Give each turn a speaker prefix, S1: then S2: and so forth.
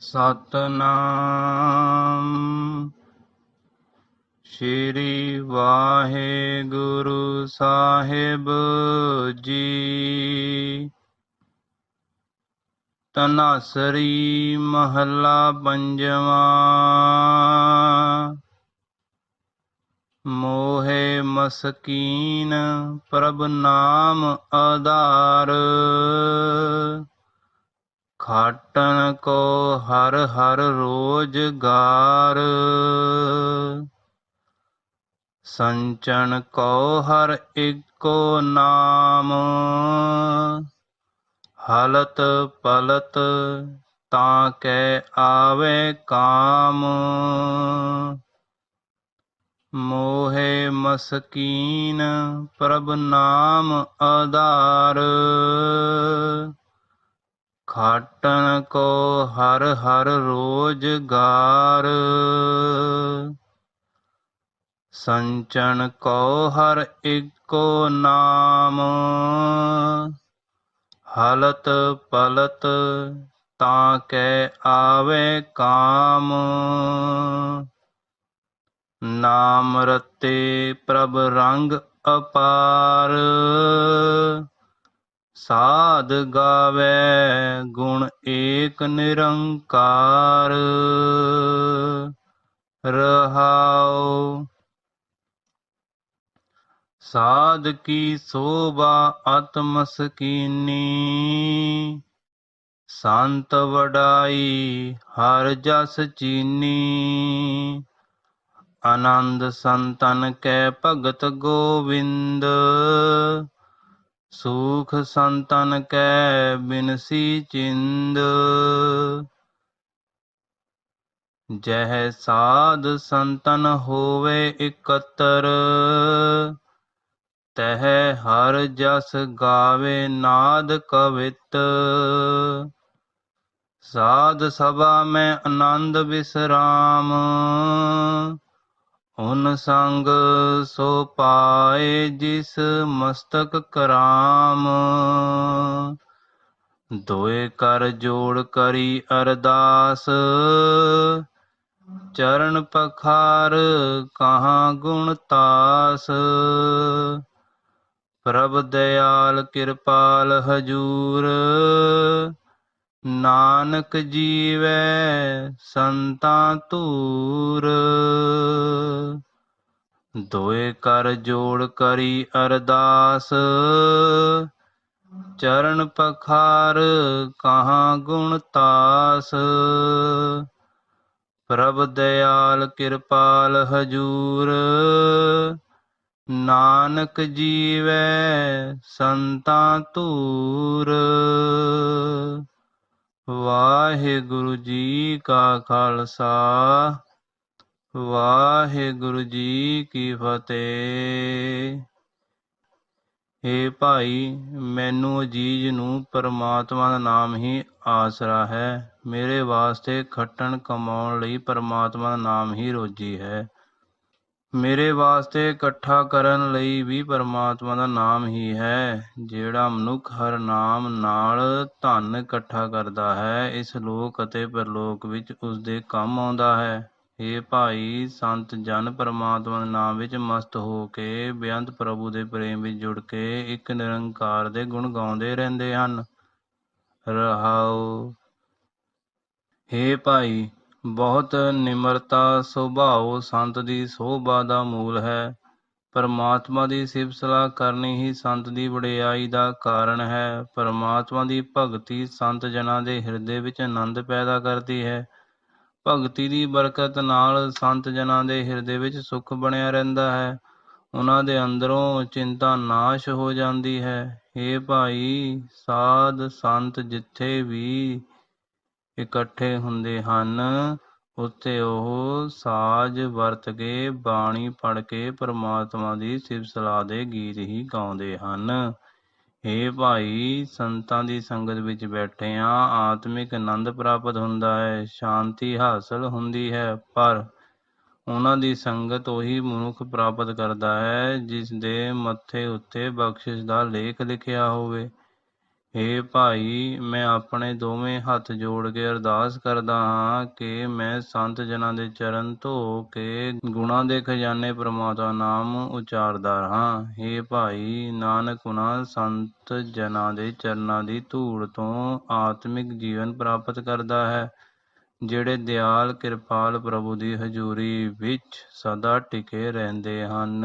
S1: ਸਤਨਾਮ। ਸ਼੍ਰੀ ਵਾਹਿਗੁਰੂ ਸਾਹਿਬ ਜੀ। ਤਨਾਸਰੀ ਮਹੱਲਾ ਪੰਜਵਾਂ। ਮੋਹੇ ਮਸਕੀਨ ਪ੍ਰਭ ਨਾਮ ਆਧਾਰ। ਖਾਟਨ ਕੋ ਹਰ ਹਰ ਰੋਜਗਾਰ ਸੰਚਨ ਕੋ ਹਰ ਇੱਕੋ ਨਾਮ। ਹਲਤ ਪਲਤ ਤਾਂ ਕੈ ਆਵੇ ਕਾਮ। ਮੋਹੇ ਮਸਕੀਨ ਪ੍ਰਭ ਨਾਮ ਆਧਾਰ। ਖਾਟਣ ਕੋ ਹਰ ਹਰ ਰੋਜਗਾਰ ਸੰਚਨ ਕੋ ਹਰ ਇੱਕੋ ਨਾਮ। ਹਲਤ ਪਲਤ ਤਾਂ ਕੈ ਆਵੇ ਕਾਮ। ਨਾਮ ਰਤੇ ਪ੍ਰਭ ਰੰਗ ਅਪਾਰ। ਸਾਧ ਗਾਵੇ ਗੁਣ ਏਕ ਨਿਰੰਕਾਰ। ਰਹਾਉ ਸਾਧ ਕੀ ਸੋਭਾ ਆਤਮ ਸਕੀਨੀ ਸੰਤ ਵਡਾਈ ਹਰ ਜਸ ਚੀਨੀ। ਆਨੰਦ ਸੰਤਨ ਕੈ ਭਗਤ ਗੋਵਿੰਦ। ਸੂਖ ਸੰਤਨ ਕੈ ਬਿਨਸੀ ਚਿੰਦ। ਜਹ ਸਾਧ ਸੰਤਨ ਹੋਵੇ ਇਕਤਰ, ਤਹ ਹਰ ਜਸ ਗਾਵੇ ਨਾਦ ਕਵਿਤ। ਸਾਧ ਸਭਾ ਮੈਂ ਆਨੰਦ ਵਿਸਰਾਮ ਹੁਨ ਸੰਗ ਸੋ ਪਾਏ ਜਿਸ ਮਸਤਕ ਕਰਾਮ। ਦੋਏ ਕਰ ਜੋੜ ਕਰੀ ਅਰਦਾਸ। ਚਰਨ ਪਖਾਰ ਕਹਾਂ ਗੁਣ ਤਾਸ। ਪ੍ਰਭ ਦਇਆਲ ਕਿਰਪਾਲ ਹਜੂਰ। ਨਾਨਕ ਜੀਵੈ ਸੰਤਾਂ ਧੂਰ। ਦੋਏ ਕਰ ਜੋੜ ਕਰੀ ਅਰਦਾਸ। ਚਰਨ ਪਖਾਰ ਕਹਾਂ ਗੁਣ ਤਾਸ। ਪ੍ਰਭ ਦਇਆਲ ਕਿਰਪਾਲ ਹਜੂਰ। ਨਾਨਕ ਜੀਵੈ ਸੰਤਾਂ ਧੂਰ। ਵਾਹਿਗੁਰੂ ਜੀ ਕਾ ਖਾਲਸਾ, ਵਾਹਿਗੁਰੂ ਜੀ ਕੀ ਫਤਿਹ। ਏ ਭਾਈ, ਮੈਨੂੰ ਅਜੀਜ਼ ਨੂੰ ਪਰਮਾਤਮਾ ਦਾ ਨਾਮ ਹੀ ਆਸਰਾ ਹੈ। ਮੇਰੇ ਵਾਸਤੇ ਖੱਟਣ ਕਮਾਉਣ ਲਈ ਪਰਮਾਤਮਾ ਦਾ ਨਾਮ ਹੀ ਰੋਜੀ ਹੈ। ਮੇਰੇ ਵਾਸਤੇ ਇਕੱਠਾ ਕਰਨ ਲਈ ਵੀ ਪਰਮਾਤਮਾ ਦਾ ਨਾਮ ਹੀ ਹੈ, ਜਿਹੜਾ ਮਨੁੱਖ ਹਰ ਨਾਮ ਨਾਲ ਧਨ ਇਕੱਠਾ ਕਰਦਾ ਹੈ, ਇਸ ਲੋਕ ਅਤੇ ਪਰਲੋਕ ਵਿੱਚ ਉਸ ਦੇ ਕੰਮ ਆਉਂਦਾ ਹੈ। ਇਹ ਭਾਈ, ਸੰਤ ਜਨ ਪਰਮਾਤਮਾ ਦੇ ਨਾਮ ਵਿੱਚ ਮਸਤ ਹੋ ਕੇ, ਬੇਅੰਤ ਪ੍ਰਭੂ ਦੇ ਪ੍ਰੇਮ ਵਿੱਚ ਜੁੜ ਕੇ, ਇੱਕ ਨਿਰੰਕਾਰ ਦੇ ਗੁਣ ਗਾਉਂਦੇ ਰਹਿੰਦੇ ਹਨ। ਰਹਾਉ। ਹੇ ਭਾਈ ਬਹੁਤ ਨਿਮਰਤਾ ਸੁਭਾਅ ਸੰਤ ਦੀ ਸੋਭਾ ਦਾ ਮੂਲ ਹੈ। ਪਰਮਾਤਮਾ ਦੀ ਸਿਫਤ ਸਲਾਹ ਕਰਨੀ ਹੀ ਸੰਤ ਦੀ ਵਡਿਆਈ ਦਾ ਕਾਰਨ ਹੈ। ਪਰਮਾਤਮਾ ਦੀ ਭਗਤੀ ਸੰਤ ਜਨਾਂ ਦੇ ਹਿਰਦੇ ਵਿੱਚ ਆਨੰਦ ਪੈਦਾ ਕਰਦੀ ਹੈ। ਭਗਤੀ ਦੀ ਬਰਕਤ ਨਾਲ ਸੰਤ ਜਨਾਂ ਦੇ ਹਿਰਦੇ ਵਿੱਚ ਸੁੱਖ ਬਣਿਆ ਰਹਿੰਦਾ ਹੈ। ਉਹਨਾਂ ਦੇ ਅੰਦਰੋਂ ਚਿੰਤਾ ਨਾਸ਼ ਹੋ ਜਾਂਦੀ ਹੈ। ਇਹ ਭਾਈ, ਸਾਧ ਸੰਤ ਜਿੱਥੇ ਵੀ ਇਕੱਠੇ ਹੁੰਦੇ ਹਨ। ਉੱਥੇ ਉਹ ਸਾਜ ਵਰਤ ਕੇ, ਬਾਣੀ ਪੜ੍ਹ ਕੇ ਪਰਮਾਤਮਾ ਦੀ ਸਿਫਤ ਸਲਾਹ ਦੇ ਗੀਤ ਹੀ ਗਾਉਂਦੇ ਹਨ। ਏ ਭਾਈ, ਸੰਤਾਂ ਦੀ ਸੰਗਤ ਵਿੱਚ ਬੈਠਿਆਂ ਆਤਮਿਕ ਆਨੰਦ ਪ੍ਰਾਪਤ ਹੁੰਦਾ ਹੈ, ਸ਼ਾਂਤੀ ਹਾਸਲ ਹੁੰਦੀ ਹੈ, ਪਰ ਉਹਨਾਂ ਦੀ ਸੰਗਤ ਉਹੀ ਮਨੁੱਖ ਪ੍ਰਾਪਤ ਕਰਦਾ ਹੈ ਜਿਸ ਦੇ ਮੱਥੇ ਉੱਤੇ ਬਖਸ਼ਿਸ਼ ਦਾ ਲੇਖ ਲਿਖਿਆ ਹੋਵੇ। ਹੇ ਭਾਈ, ਮੈਂ ਆਪਣੇ ਦੋਵੇਂ ਹੱਥ ਜੋੜ ਕੇ ਅਰਦਾਸ ਕਰਦਾ ਹਾਂ ਕਿ ਮੈਂ ਸੰਤ ਜਨਾਂ ਦੇ ਚਰਨ ਧੋ ਕੇ ਗੁਣਾਂ ਦੇ ਖਜ਼ਾਨੇ ਪ੍ਰਮਾਤਮਾ ਨਾਮ ਉਚਾਰਦਾ ਹਾਂ ਹੇ ਭਾਈ, ਨਾਨਕ ਉਹਨਾਂ ਸੰਤ ਜਨਾਂ ਦੇ ਚਰਨਾਂ ਦੀ ਧੂੜ ਤੋਂ ਆਤਮਿਕ ਜੀਵਨ ਪ੍ਰਾਪਤ ਕਰਦਾ ਹੈ, ਜਿਹੜੇ ਦਿਆਲ ਕਿਰਪਾਲ ਪ੍ਰਭੂ ਦੀ ਹਜ਼ੂਰੀ ਵਿੱਚ ਸਦਾ ਟਿਕੇ ਰਹਿੰਦੇ ਹਨ।